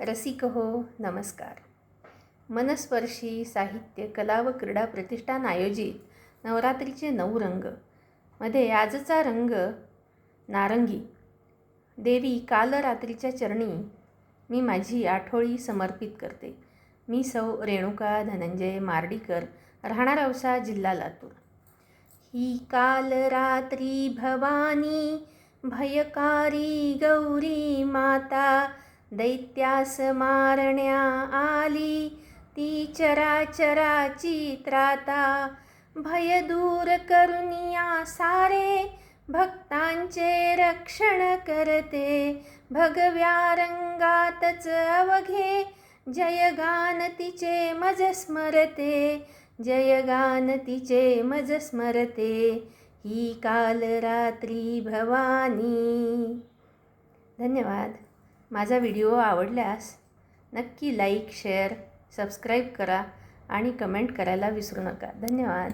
रसिक हो नमस्कार. मनस्पर्शी साहित्य कला व क्रीडा प्रतिष्ठान आयोजित नवरात्रीचे नऊ रंग. मध्ये आजचा रंग नारंगी. देवी काल रात्रीच्या चरणी मी माझी आठवळी समर्पित करते. मी सौ रेणुका धनंजय मार्डीकर राहणार औसा जिल्हा लातूर. ही काल रात्री भवानी भयकारी गौरी माता दैत्यास मारण्या आली ती चराचराची त्राता. भय दूर करुनिया सारे भक्तांचे रक्षण करते. भगव्या रंगातच अवघे जयगान तिचे मज स्मरते. जयगान तिचे मज स्मरते ही काल रात्री भवानी. धन्यवाद. माझा व्हिडिओ आवडल्यास नक्की लाईक शेअर सबस्क्राईब करा आणि कमेंट करायला विसरू नका. धन्यवाद.